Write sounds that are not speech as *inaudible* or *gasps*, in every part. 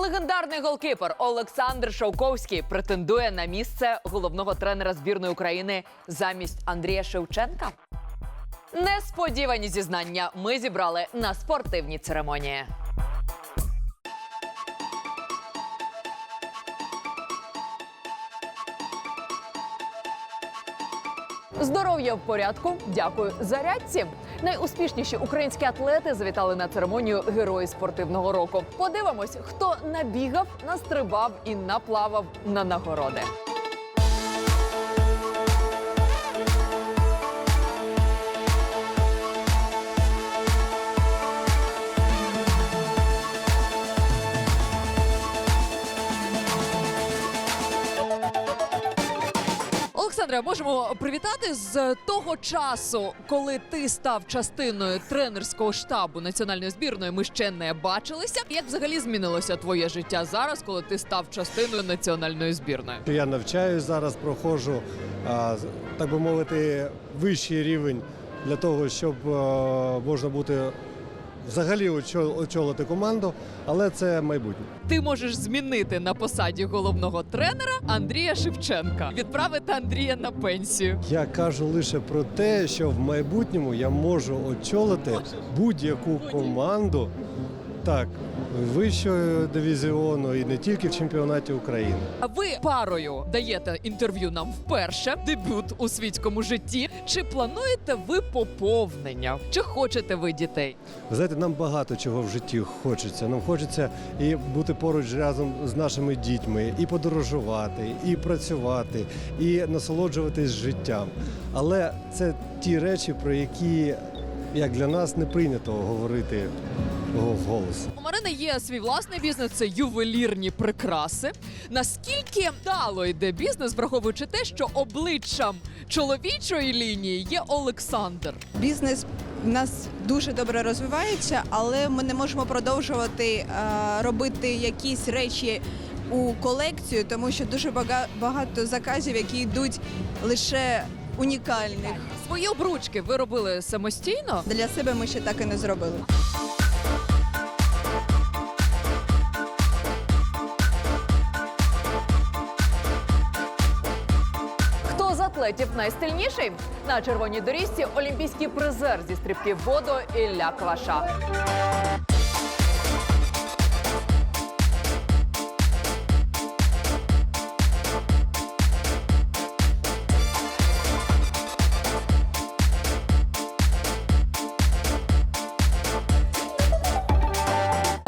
Легендарний голкіпер Олександр Шовковський претендує на місце головного тренера збірної України замість Андрія Шевченка. Несподівані зізнання ми зібрали на спортивній церемонії. Здоров'я в порядку. Дякую зарядці. Найуспішніші українські атлети завітали на церемонію Герої спортивного року. Подивимось, хто набігав, настрибав і наплавав на нагороди. Олександре, можемо привітати з того часу, коли ти став частиною тренерського штабу національної збірної. Ми ще не бачилися. Як взагалі змінилося твоє життя зараз, коли ти став частиною національної збірної? Я навчаюсь зараз, проходжу, так би мовити, вищий рівень для того, щоб можна бути взагалі очо- очолити команду, але це майбутнє. Ти можеш змінити на посаді головного тренера Андрія Шевченка, відправити Андрія на пенсію. Я кажу лише про те, що в майбутньому я можу очолити будь-яку команду так, вищого дивізіону і не тільки в чемпіонаті України. А ви парою даєте інтерв'ю нам вперше, дебют у світському житті. Чи плануєте ви поповнення? Чи хочете ви дітей? Ви знаєте, нам багато чого в житті хочеться. Нам хочеться і бути поруч разом з нашими дітьми, і подорожувати, і працювати, і насолоджуватись життям. Але це ті речі, про які як для нас не прийнято говорити вголос. У Марини є свій власний бізнес, це ювелірні прикраси. Наскільки вдало йде бізнес, враховуючи те, що обличчям чоловічої лінії є Олександр? Бізнес в нас дуже добре розвивається, але ми не можемо продовжувати е, робити якісь речі у колекцію, тому що дуже бага- багато заказів, які йдуть лише унікальних. Свої обручки ви робили самостійно? Для себе ми ще так і не зробили. Атлетів найстильніший? На червоній доріжці олімпійський призер зі стрибків воду Ілля Кваша.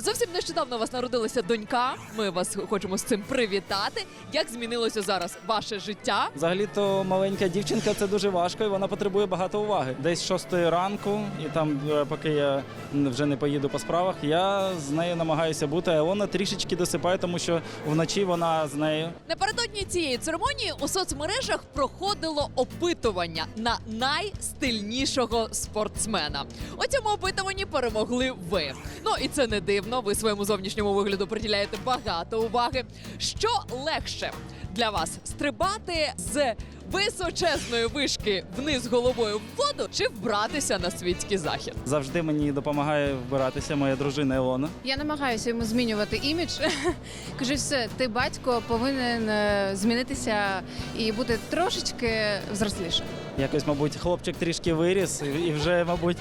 Зовсім нещодавно у вас народилася донька. Ми вас хочемо з цим привітати. Як змінилося зараз ваше життя? Взагалі-то маленька дівчинка це дуже важко, і вона потребує багато уваги. Десь шостої ранку, і там, е, поки я вже не поїду по справах, я з нею намагаюся бути. А вона трішечки досипає, тому що вночі вона з нею. Напередодні цієї церемонії у соцмережах проходило опитування на найстильнішого спортсмена. У цьому опитуванні перемогли ви. Ну і це не дивно. Ви своєму зовнішньому вигляду приділяєте багато уваги. Що легше для вас стрибати з височезної вишки вниз головою в воду чи вбратися на світський захід? Завжди мені допомагає вбиратися моя дружина Ілона. Я намагаюся йому змінювати імідж. *laughs* Кажу, все, ти батько повинен е, змінитися і бути трошечки взрослішим. Якось, мабуть, хлопчик трішки виріс, і- і вже, мабуть,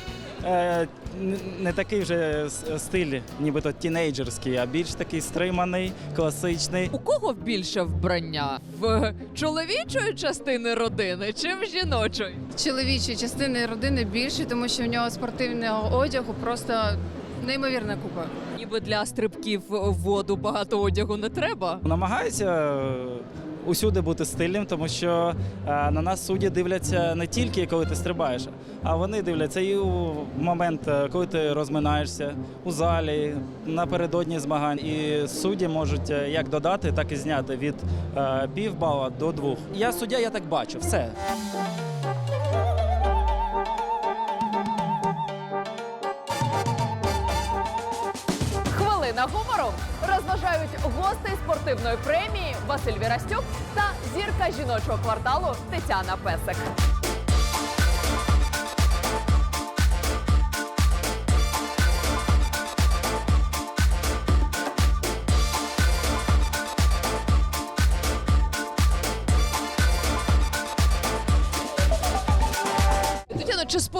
не такий вже стиль, нібито тінейджерський, а більш такий стриманий, класичний. У кого більше вбрання? В чоловічої частини родини чи в жіночої? Чоловічі частини родини більше, тому що в нього спортивного одягу просто неймовірна купа. Ніби для стрибків в воду багато одягу не треба. Намагаюся е, усюди бути стильним, тому що е, на нас судді дивляться не тільки коли ти стрибаєш, а вони дивляться і у момент, е, коли ти розминаєшся у залі, напередодні змагань. І судді можуть е, як додати, так і зняти від півбала до двох. Я суддя, я так бачу, все. Розважають гостей спортивної премії Василь Вірастюк та зірка жіночого кварталу Тетяна Песик.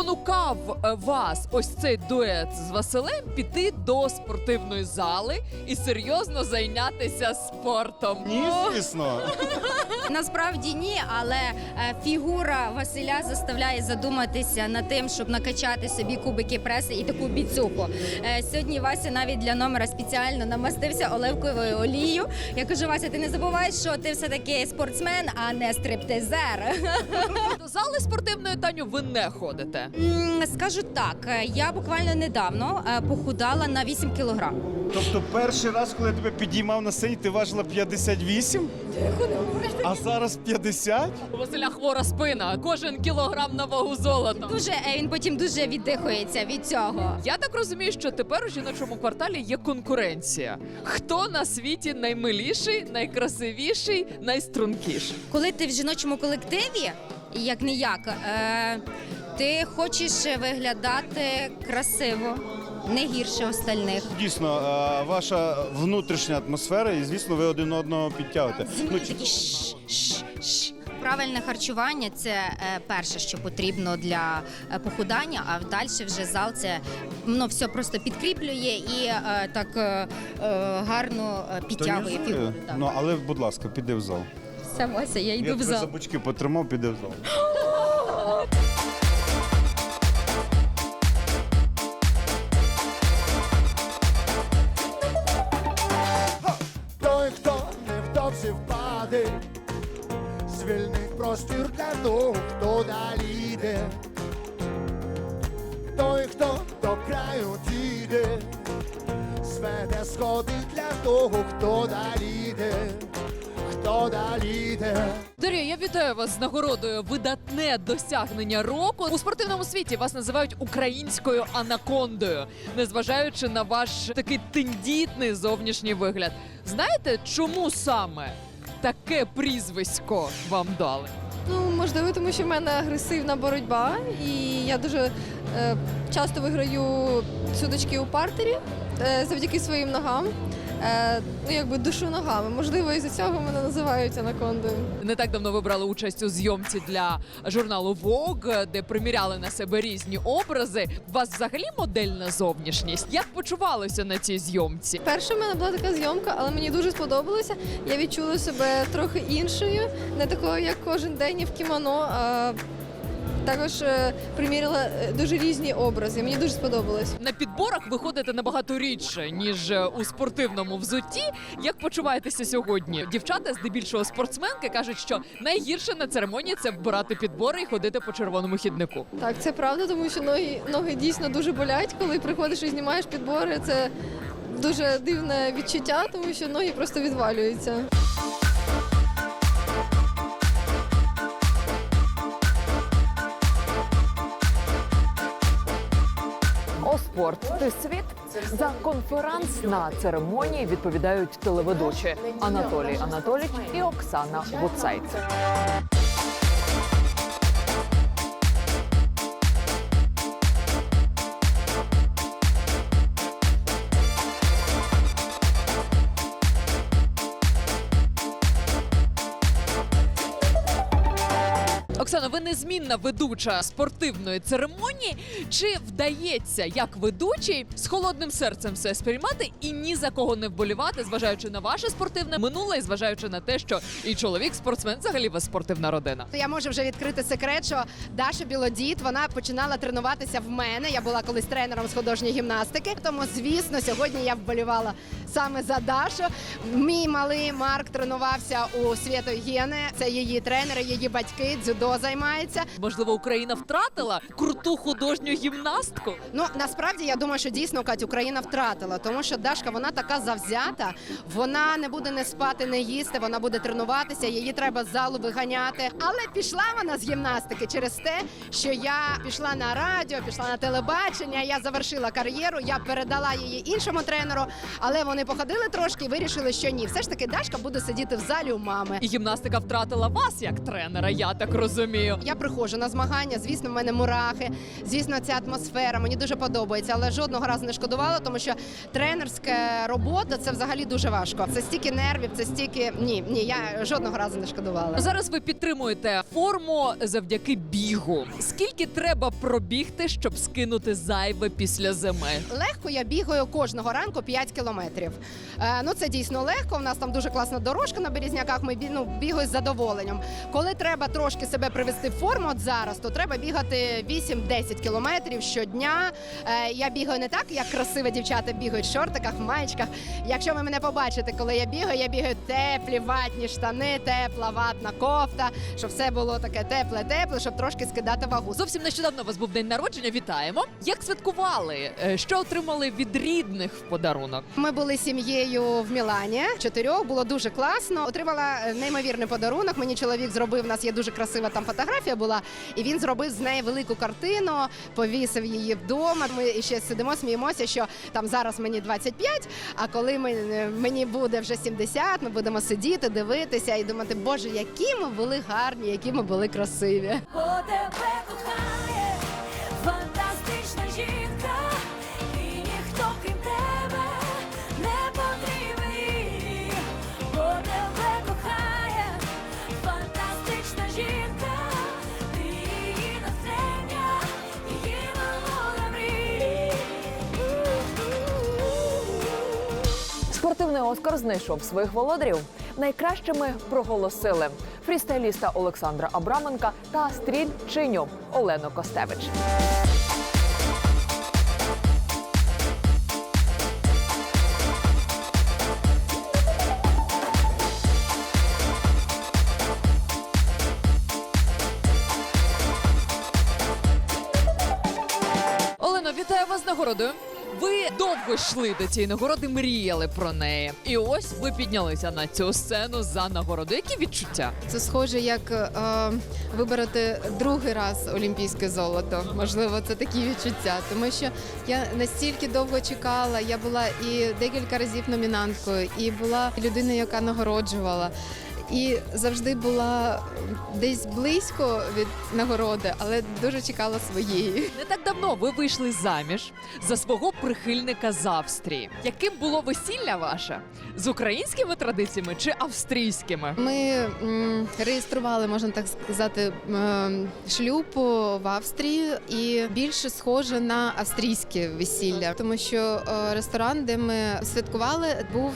Спонукав е, вас ось цей дует з Василем піти до спортивної зали і серйозно зайнятися спортом? Ні, звісно. Насправді ні, але е, фігура Василя заставляє задуматися над тим, щоб накачати собі кубики преси і таку біцуху. Е, Сьогодні Вася навіть для номера спеціально намастився оливковою олією. Я кажу, Вася, ти не забувай, що ти все таки спортсмен, а не стриптизер. До зали спортивної Таню ви не ходите. Скажу так, е, я буквально недавно похудала на 8 кілограм. Тобто перший раз, коли я тебе підіймав на сцені, ти важила 58? А зараз 50? У Василя хвора спина, кожен кілограм на вагу золота. Дуже е, він потім дуже віддихується від цього. Я так розумію, що тепер у жіночому кварталі є конкуренція. Хто на світі наймиліший, найкрасивіший, найстрункіший? Коли ти в жіночому колективі, як не як, е, ти хочеш виглядати красиво, не гірше остальних. Дійсно, е, ваша внутрішня атмосфера, і звісно, ви один одного підтягуєте. Ну, чи- Такі. Правильне харчування це е, перше, що потрібно для е, похудання, а далі вже зал це ну, все просто підкріплює і так гарно підтягує фігуру. Ну, але, будь ласка, піди в зал. Все, Вася, я йду я в тебе за зал. бочки потримав, піди в зал. *gasps* *gasps* невдовзі впаде, звільнить простір для того, хто далі йде. Той, хто до краю дійде, зведе сходи для того, хто далі йде, хто далі йде. Дар'я, я вітаю вас з нагородою видатне досягнення року. У спортивному світі вас називають українською анакондою, незважаючи на ваш такий тендітний зовнішній вигляд. Знаєте, чому саме таке прізвисько вам дали? Ну, можливо, тому що в мене агресивна боротьба, і я дуже е, часто виграю судочки у партері е, завдяки своїм ногам. Е, ну, якби душу ногами. Можливо, із-за цього мене називають анакондою. Не так давно ви брали участь у зйомці для журналу Vogue, де приміряли на себе різні образи. У вас взагалі модельна зовнішність? Як почувалося на цій зйомці? Перша в мене була така зйомка, але мені дуже сподобалося. Я відчула себе трохи іншою, не такою, як кожен день і в кімоно. А також е, приміряла е, дуже різні образи. Мені дуже сподобалось. На підборах ви ходите набагато рідше ніж е, у спортивному взутті. Як почуваєтеся сьогодні? Дівчата, здебільшого спортсменки, кажуть, що найгірше на церемонії це вбирати підбори і ходити по червоному хіднику. Так, це правда, тому що ноги, ноги дійсно дуже болять, коли приходиш і знімаєш підбори. Це дуже дивне відчуття, тому що ноги просто відвалюються. Спорт ти світ за конференц на церемонії відповідають телеведучі Анатолій Анатолійович і Оксана Гуцайт. Незмінна ведуча спортивної церемонії. Чи вдається як ведучий з холодним серцем все сприймати і ні за кого не вболівати, зважаючи на ваше спортивне минуле і зважаючи на те, що і чоловік спортсмен, взагалі вас спортивна родина? То я можу вже відкрити секрет, що Даша Білодіт вона починала тренуватися в мене. Я була колись тренером з художньої гімнастики. Тому, звісно, сьогодні я вболівала саме за Дашу. Мій малий Марк тренувався у Свято Єни. Це її тренери, її батьки, дзюдо займається. Можливо, Україна втратила круту художню гімнастку. Ну насправді я думаю, що дійсно Кать Україна втратила, тому що Дашка вона така завзята. Вона не буде не спати, не їсти. Вона буде тренуватися. Її треба з залу виганяти. Але пішла вона з гімнастики через те, що я пішла на радіо, пішла на телебачення. Я завершила кар'єру. Я передала її іншому тренеру. Але вони походили трошки і вирішили, що ні, все ж таки Дашка буде сидіти в залі у мами. І гімнастика втратила вас як тренера, я так розумію. Я приходжу на змагання. Звісно, в мене мурахи. Звісно, ця атмосфера мені дуже подобається, але жодного разу не шкодувала, тому що тренерська робота це взагалі дуже важко. Це стільки нервів, це стільки ні, ні, я жодного разу не шкодувала. Зараз ви підтримуєте форму завдяки бігу. Скільки треба пробігти, щоб скинути зайве після зими? Легко я бігаю кожного ранку 5 кілометрів. Е, ну це дійсно легко. У нас там дуже класна дорожка на березняках. Ми ну, бігаю з задоволенням. Коли треба трошки себе привести в форму, от зараз, то треба бігати 8-10 кілометрів щодня. Е, я бігаю не так, як красиві дівчата бігають в шортиках, в маєчках. Якщо ви мене побачите, коли я бігаю, я бігаю теплі ватні штани, тепла ватна кофта, щоб все було таке тепле, тепле, щоб трошки скидати вагу. Зовсім нещодавно у вас був день народження. Вітаємо. Як святкували? Е, Що отримали від рідних в подарунок? Ми були сім'єю в Мілані. Чотирьох було дуже класно. Отримала е, неймовірний подарунок. Мені чоловік зробив. У нас є дуже красива там фотографія була, і він зробив з неї велику картину, повісив її вдома. Ми ще сидимо, сміємося, що там зараз мені 25, А коли ми, е, мені буде вже 70, ми будемо сидіти, дивитися і думати, боже, які ми були гарні, які ми були красиві. О, тебе кохає Знайшов своїх володарів. Найкращими проголосили фрістайліста Олександра Абраменка та стрільчиню Олену Костевич. Довго йшли до цієї нагороди, мріяли про неї. І ось ви піднялися на цю сцену за нагороду. Які відчуття? Це схоже, як е, вибороти другий раз олімпійське золото. Можливо, це такі відчуття, тому що я настільки довго чекала. Я була і декілька разів номінанткою, і була людиною, яка нагороджувала. І завжди була десь близько від нагороди, але дуже чекала своєї. Не так давно ви вийшли заміж за свого прихильника з Австрії. Яким було весілля ваше? З українськими традиціями чи австрійськими? Ми м, реєстрували, можна так сказати, м, шлюб в Австрії і більше схоже на австрійське весілля, тому що е, ресторан, де ми святкували, був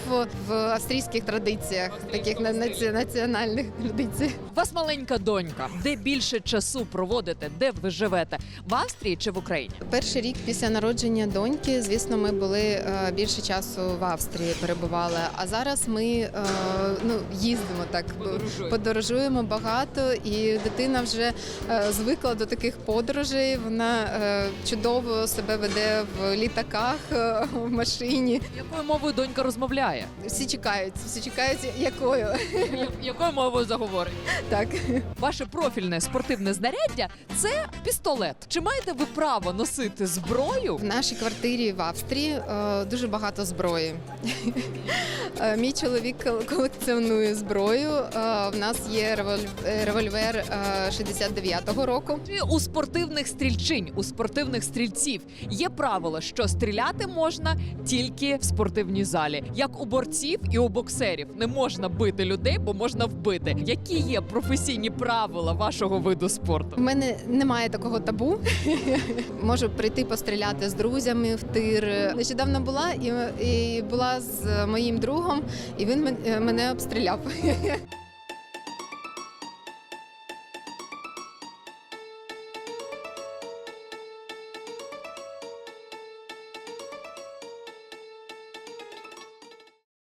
в австрійських традиціях, таких на- наці- національних традиціях. У вас маленька донька. Де більше часу проводите? Де ви живете? В Австрії чи в Україні? Перший рік після народження доньки, звісно, ми були е, більше часу в Австрії, перебували. А зараз ми е, ну їздимо так, подорожуємо багато, і дитина вже е, звикла до таких подорожей. Вона чудово себе веде в літаках, в машині. Якою мовою донька розмовляє? Всі чекають, всі чекають, якою *laughs* Якою мовою заговорить? так. Ваше профільне спортивне знаряддя це пістолет. Чи маєте ви право носити зброю? В нашій квартирі в Австрії е, дуже багато зброї. Е, Мій чоловік кол- колекціонує зброю. Е, В нас є револь- е, револьвер е, 69-го року. Чи у спортивних стрільчинь, у спортивних стрільців є правило, що стріляти можна тільки в спортивній залі, як у борців і у боксерів. Не можна бити людей, бо можна вбити. Які є професійні правила вашого виду спорту? У мене немає такого табу. *laughs* Можу прийти постріляти з друзями в тир. Нещодавно була і, і була з моїм другом, і він мене обстріляв. *laughs*